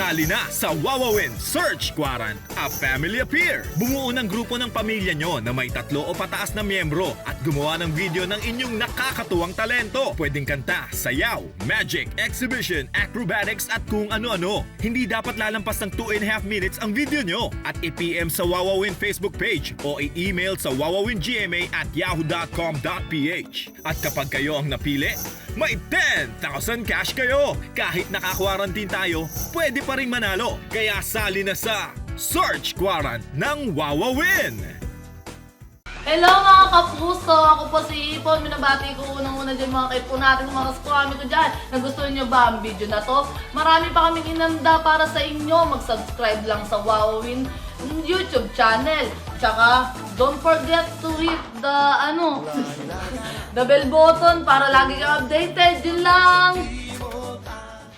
Sali na sa Wowowin Search Quarant, a family appear. Bumuo ng grupo ng pamilya nyo na may tatlo o pataas na miyembro at gumawa ng video ng inyong nakakatuwang talento. Pwedeng kanta, sayaw, magic, exhibition, acrobatics at kung ano-ano. Hindi dapat lalampas ng 2 and a half minutes ang video nyo at i-PM sa Wowowin Facebook page o i-email sa wowowingma at yahoo.com.ph. At kapag kayo ang napili, may 10,000 cash kayo. Kahit naka-quarantine tayo, pwede pa rin manalo. Kaya sali na sa Search Quarant ng Wowowin! Hello mga kapuso! Ako po si Ipon. Minabati ko unang-una dyan mga kaipo natin, mga kaskwami ko dyan. Nagustuhan nyo ba ang video na to? Marami pa kaming inanda para sa inyo. Mag-subscribe lang sa Wowin YouTube channel. Tsaka, don't forget to hit the, ano, the bell button para lagi ka updated. Yun lang!